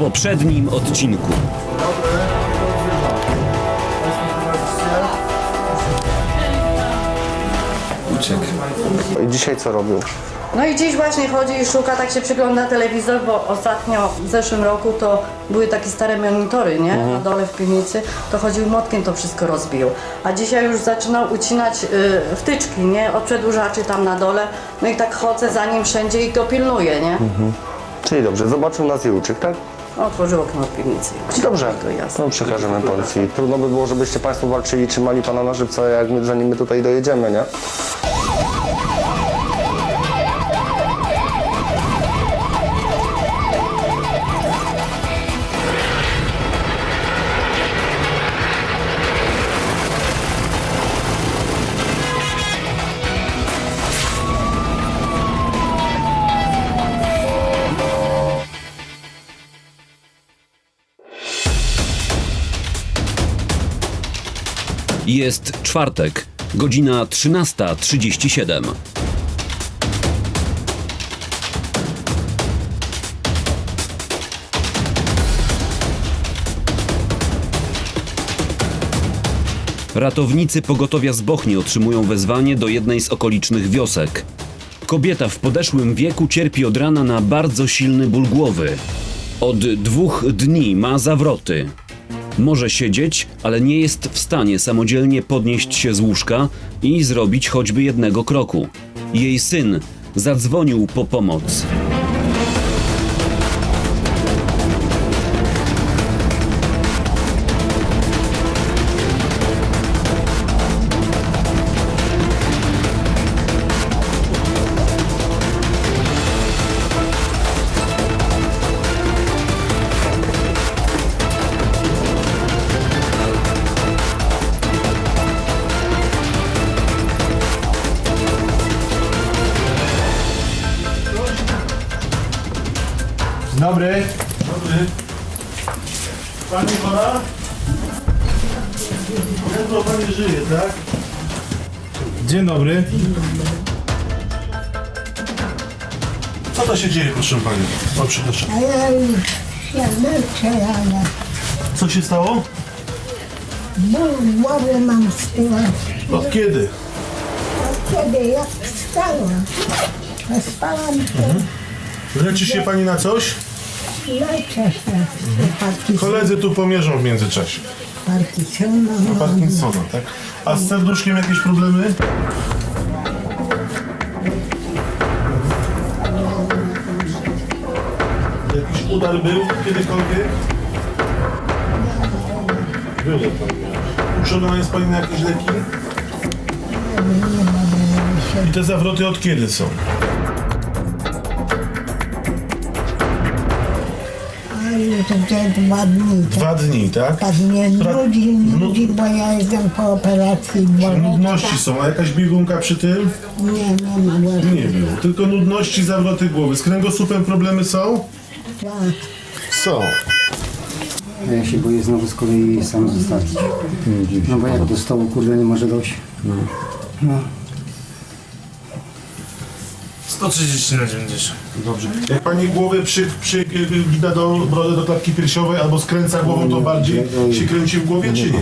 poprzednim odcinku. I dzisiaj co robił? No i dziś właśnie chodzi i szuka, tak się przygląda telewizor, bo ostatnio w zeszłym roku to były takie stare monitory, nie? Na dole w piwnicy, to chodził młotkiem, to wszystko rozbił. A dzisiaj już zaczynał ucinać y, wtyczki, nie? Od przedłużaczy tam na dole. No i tak chodzę za nim wszędzie i go pilnuję, nie? Czyli dobrze, zobaczył nas i uciekł, tak? Otworzył okno od piwnicy. Dobrze, To jasne. to przekażemy policji. Trudno by było, żebyście Państwo walczyli, trzymali Pana na żywca, jak my, zanim my tutaj dojedziemy, nie? Jest czwartek, godzina 13.37. Ratownicy pogotowia z Bochni otrzymują wezwanie do jednej z okolicznych wiosek. Kobieta w podeszłym wieku cierpi od rana na bardzo silny ból głowy. Od dwóch dni ma zawroty. Może siedzieć, ale nie jest w stanie samodzielnie podnieść się z łóżka i zrobić choćby jednego kroku. Jej syn zadzwonił po pomoc. Dobry. Dobry. Pani chora? Ledwo pani żyje, tak? Dzień dobry. Co to się dzieje, proszę pani? O, przepraszam. A ja już się leczę, ale Co się stało? ból głowy mam z tyłu. Od kiedy? A kiedy jak wstałam, to spałam, to Leczy się pani na coś? Leczę się. Parkinson- Koledzy tu pomierzą w międzyczasie. Parkinsona mam. Parkinsona, tak? A z serduszkiem jakieś problemy? Jakiś udar był kiedykolwiek? Było pani. Uczona jest pani na jakieś leki? I te zawroty od kiedy są? Gdzie dwa dni. tak. Dwa dni, tak? Tak Pra- nudzi, nu- nudzi, bo ja jestem po operacji Nudności są, a jakaś biegunka przy tym? Nie, nie ma właśnie. Nie było. Tylko nudności, zawroty głowy. Z kręgosłupem problemy są? Tak. Są. Ja się boję znowu z kolei sam zostawić. No bo jak do stołu kurde nie może dojść. No. 130 na 90. Dobrze. Jak pani głowę przy, przy, gida do brody do klatki piersiowej albo skręca głową, to bardziej się kręci w głowie, czy nie?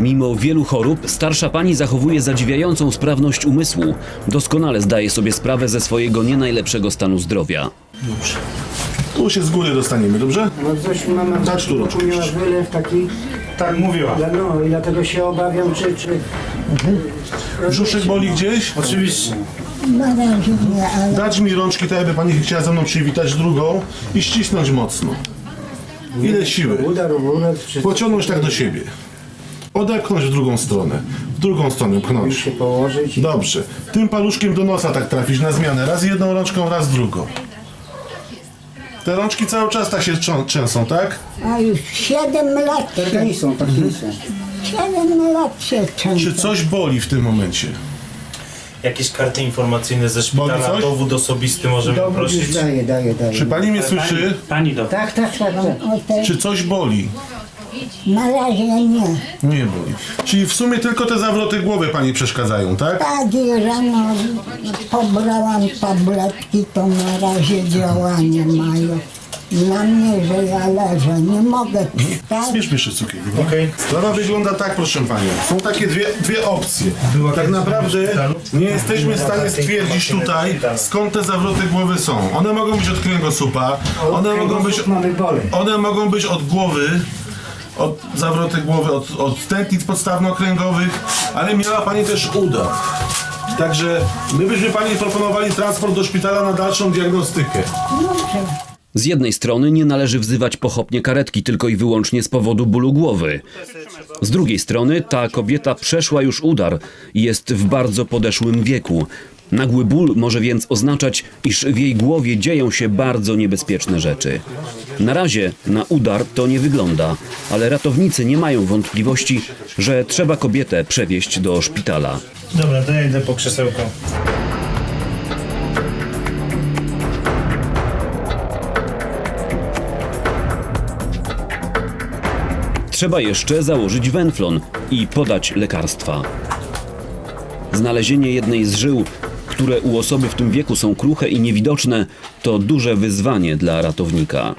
Mimo wielu chorób, starsza pani zachowuje zadziwiającą sprawność umysłu. Doskonale zdaje sobie sprawę ze swojego nie najlepszego stanu zdrowia. Dobrze. Tu się z góry dostaniemy, dobrze? No coś mama Dać tu rączkę. miała wylew taki, Tak mówiła. ja no i dlatego się obawiam, czy, czy Brzuszek boli gdzieś? Oczywiście. Na razie nie, ale Dać mi rączki, tak jakby pani chciała ze mną przywitać drugą i ścisnąć mocno. Ile siły? udar, uraz, czy Pociągnąć tak do siebie. Odepchnąć w drugą stronę. W drugą stronę pchnąć. się położyć. Dobrze. Tym paluszkiem do nosa tak trafić na zmianę. Raz jedną rączką, raz drugą. Te rączki cały czas tak się trzą- trzęsą, tak? a już 7 lat się, Parkinson, Parkinson. 7 lat się Czy coś boli w tym momencie? Jakieś karty informacyjne ze szpitala, coś? dowód osobisty możemy Dobra, już prosić. daję, daję, daję. Czy pani mnie słyszy? Pani do. Tak, tak, tak, tak. O te Czy coś boli? Na razie nie. Nie boli. Czyli w sumie tylko te zawroty głowy pani przeszkadzają, tak? Tak i rano pobrałam tabletki, to na razie działanie mają. Na mnie, że ja leżę, nie mogę wstać. Zmierz mi szybciutkiego. Okej. Sprawa wygląda tak, proszę Panią. Są takie dwie, dwie opcje. Tak naprawdę nie jesteśmy w stanie stwierdzić tutaj, skąd te zawroty głowy są. One mogą być od kręgosłupa, one mogą być, Mamy one mogą być od głowy, od zawroty głowy, od, od tętnic podstawno-kręgowych, ale miała Pani też udar. Także my byśmy Pani proponowali transport do szpitala na dalszą diagnostykę. Z jednej strony nie należy wzywać pochopnie karetki tylko i wyłącznie z powodu bólu głowy. Z drugiej strony ta kobieta przeszła już udar i jest w bardzo podeszłym wieku. Nagły ból może więc oznaczać, iż w jej głowie dzieją się bardzo niebezpieczne rzeczy. Na razie na udar to nie wygląda, ale ratownicy nie mają wątpliwości, że trzeba kobietę przewieźć do szpitala. Dobra, to ja idę po krzesełko. Trzeba jeszcze założyć węflon i podać lekarstwa. Znalezienie jednej z żył, które u osoby w tym wieku są kruche i niewidoczne, to duże wyzwanie dla ratownika.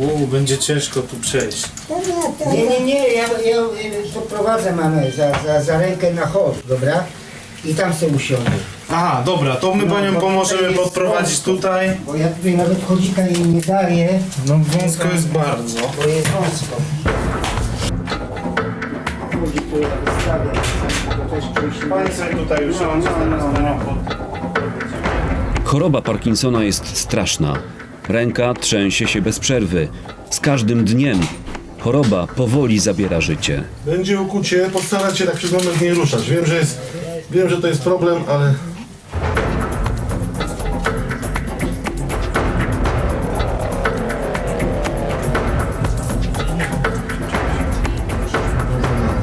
Uuu, będzie ciężko tu przejść. Nie, nie, nie, ja, ja y, poprowadzę mamę za, za, za rękę na chód, dobra? I tam sobie usiądę. Aha, dobra, to my No, panią bo pomożemy jest podprowadzić wąsko. tutaj. Bo ja tutaj nawet chodzika jej nie daję, No wąsko jest bardzo. bo jest wąsko. Chodzi tu ja wystawiam, to też Pani sobie tutaj usiądzie, zaraz panią pod... Choroba Parkinsona jest straszna. Ręka trzęsie się bez przerwy. Z każdym dniem choroba powoli zabiera życie. Będzie ukucie, postarać się tak przez moment nie ruszać. Wiem, że jest, wiem, że to jest problem, ale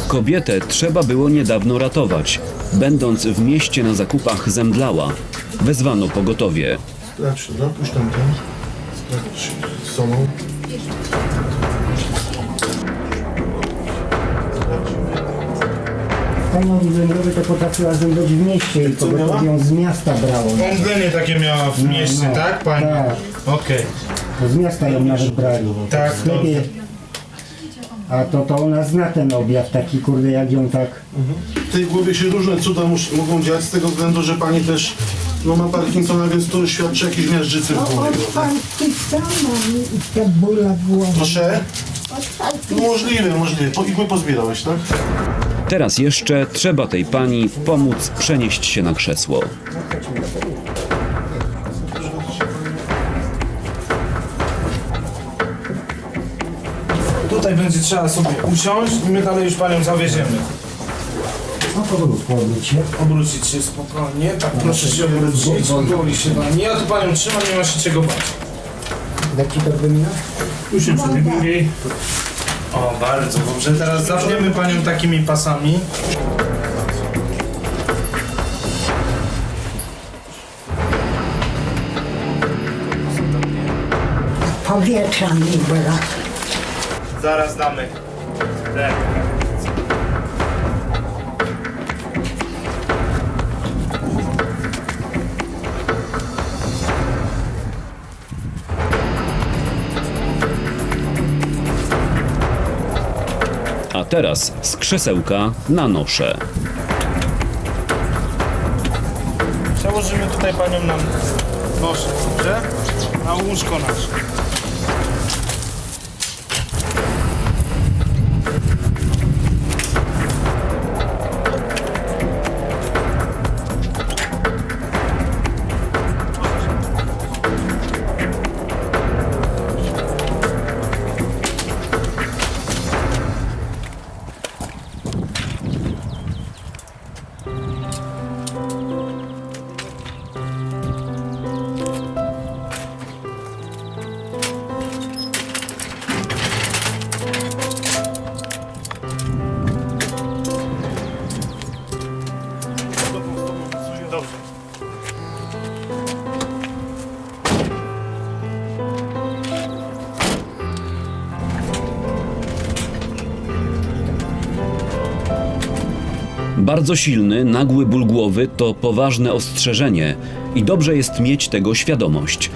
Kobietę trzeba było niedawno ratować. Będąc w mieście na zakupach zemdlała. Wezwano pogotowie. sprawdź, no puść tam ten. Sprawdź z solą. Panią Węgrowy to potrafiła zemdleć w mieście i Co miała? pogotowie ją z miasta brało. Omdlenie takie miała w mieście, no, tak pani? tak. Okej. To z miasta ją nawet brali. Tak, w sklepie. A to, to ona zna ten objaw taki kurde jak ją tak. W tej głowie się różne cuda mus- mogą dziać z tego względu, że pani też no, ma Parkinsona, więc to świadczy jakieś miażdżycy w głowie. Od Parkinsona i te bóle głowy. Proszę? Od Parkinsona. Możliwe, możliwe. Po, igły pozbierałeś, tak? Teraz jeszcze trzeba tej pani pomóc przenieść się na krzesło. Tutaj będzie trzeba sobie usiąść i my dalej już panią zawieziemy. No powolutku obróć się. Obrócić się spokojnie, tak proszę się obrócić, boli się pani. Ja tu panią trzymam, nie ma się czego bać. Dać ci to minut? Usiądź sobie. O, bardzo dobrze. Teraz zapniemy panią takimi pasami. Powietrza mi brak. Zaraz damy. Teraz z krzesełka na noszę. Przełożymy tutaj panią na noszę, dobrze? Na łóżko nasze. Bardzo silny, nagły ból głowy to poważne ostrzeżenie i dobrze jest mieć tego świadomość.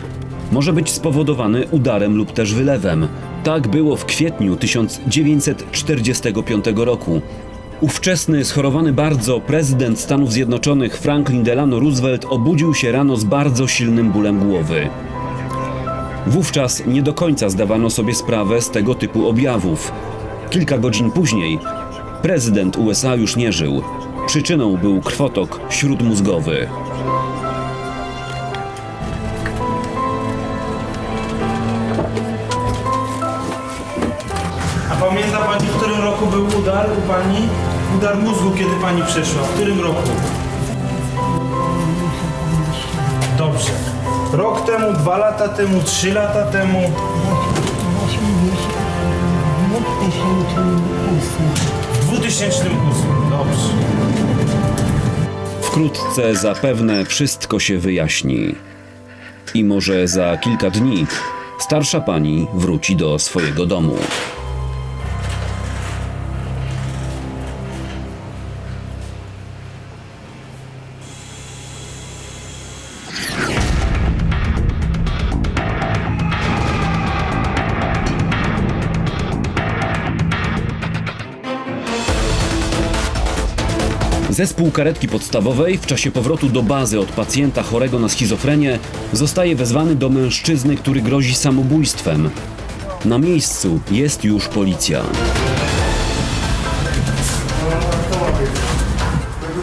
Może być spowodowany udarem lub też wylewem. Tak było w kwietniu 1945 roku. Ówczesny, schorowany bardzo prezydent Stanów Zjednoczonych Franklin Delano Roosevelt obudził się rano z bardzo silnym bólem głowy. Wówczas nie do końca zdawano sobie sprawę z tego typu objawów. Kilka godzin później prezydent USA już nie żył. Przyczyną był krwotok śródmózgowy. A pamięta pani, w którym roku był udar u pani? Udar mózgu, kiedy pani przyszła. W którym roku? Dobrze. Rok temu, dwa lata temu, trzy lata temu. 2008. W 2008. Dobrze. Wkrótce zapewne wszystko się wyjaśni. I może za kilka dni starsza pani wróci do swojego domu. Zespół karetki podstawowej w czasie powrotu do bazy od pacjenta chorego na schizofrenię zostaje wezwany do mężczyzny, który grozi samobójstwem. Na miejscu jest już policja.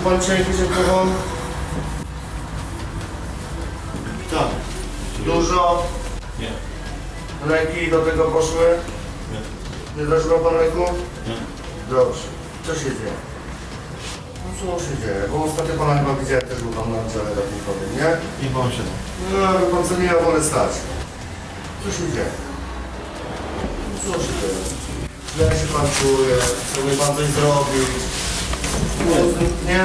Pan alkohol? Tak. Dużo? Nie. Leki do tego poszły? Nie. Nie zażywał pan leków? Nie. Dobrze. Co się dzieje? Co się dzieje? Bo ostatnio pana chyba widziałem, też był pan na oddziale ratunkowym, nie? I pan się No, ale pan co nie miał wolę stać. Co się dzieje? Co się dzieje? Jak się pan czuje? Chce mi pan coś zrobić? Nie?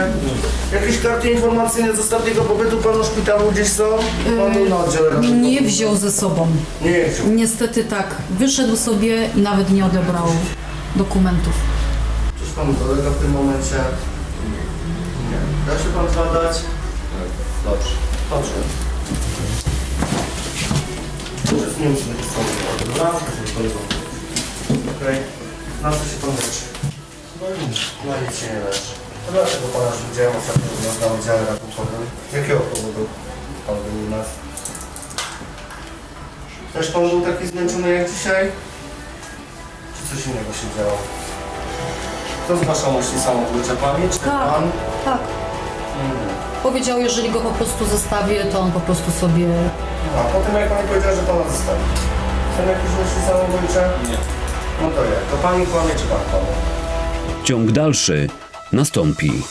Jakieś karty informacyjne z ostatniego pobytu panu szpitalu gdzieś są? Panu na oddziale ratunkowym. Nie wziął ze sobą. Nie wziął. Niestety tak. Wyszedł sobie i nawet nie odebrał dokumentów. Coś panu kolega w tym momencie? Nie. Da się pan zbadać? Dobrze. Dobrze. Teraz nie muszę być stąd. Dobra? Okej. Na co się pan leczy? Na nic się nie leczy. To Dlaczego pana już widziałem ostatnio u nas na oddziale ratunkowym? Z jakiego powodu pan był u nas? Też pan był taki zmęczony jak dzisiaj? Czy coś innego się działo? Kto zgłaszał myśli samobójcze? Pani czy Tak. pan? Tak. Powiedział, jeżeli go po prostu zostawię, to on po prostu sobie A potem jak pani powiedziała, że pana zostawi. Są jakieś myśli samobójcze? Nie. No to jak? To pani kłamie czy pan kłamie? Ciąg dalszy nastąpi.